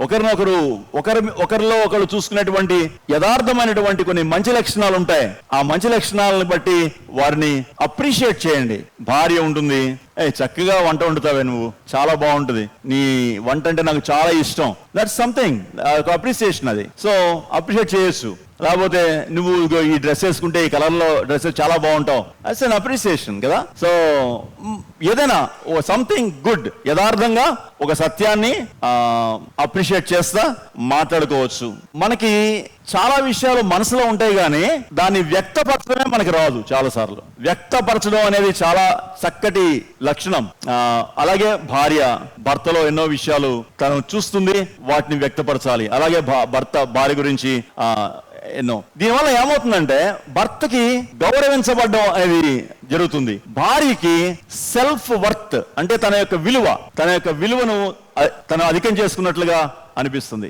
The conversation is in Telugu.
ఒకరినొకరు ఒకరి ఒకరిలో ఒకరు చూసుకునేటువంటి యథార్థమైనటువంటి కొన్ని మంచి లక్షణాలు ఉంటాయి. ఆ మంచి లక్షణాలను బట్టి వారిని అప్రిషియేట్ చేయండి. భార్య ఉంటుంది. ఏ చక్కగా వంట వండుతావే నువ్వు. చాలా బాగుంటుంది. నీ వంట అంటే నాకు చాలా ఇష్టం. దట్స్ సంథింగ్ అప్రిసియేషన్ అది. సో అప్రిషియేట్ చేయొచ్చు. లేకపోతే నువ్వు ఇగో ఈ డ్రెస్ వేసుకుంటే ఈ కలర్లో డ్రెస్ చాలా బాగుంటావు. అట్స్ అన్ అప్రిసియేషన్ కదా. సో ఏదైనా ఓ సంథింగ్ గుడ్ యథార్థంగా ఒక సత్యాన్ని అప్రిషియేట్ చేస్తా మాట్లాడుకోవచ్చు. మనకి చాలా విషయాలు మనసులో ఉంటాయి కానీ దాన్ని వ్యక్తపరచడమే మనకి రాదు చాలా సార్లు వ్యక్తపరచడం అనేది చాలా చక్కటి లక్షణం. అలాగే భార్య భర్తలో ఎన్నో విషయాలు తను చూస్తుంది వాటిని వ్యక్తపరచాలి. అలాగే భా- భర్త భార్య గురించి ఆ, ఎన్నో. దీనివల్ల ఏమవుతుందంటే భర్తకి గౌరవించబడడం అనేది జరుగుతుంది. భార్యకి సెల్ఫ్ వర్త్ అంటే తన యొక్క విలువ తన యొక్క విలువను తను అధికం చేసుకున్నట్లుగా అనిపిస్తుంది.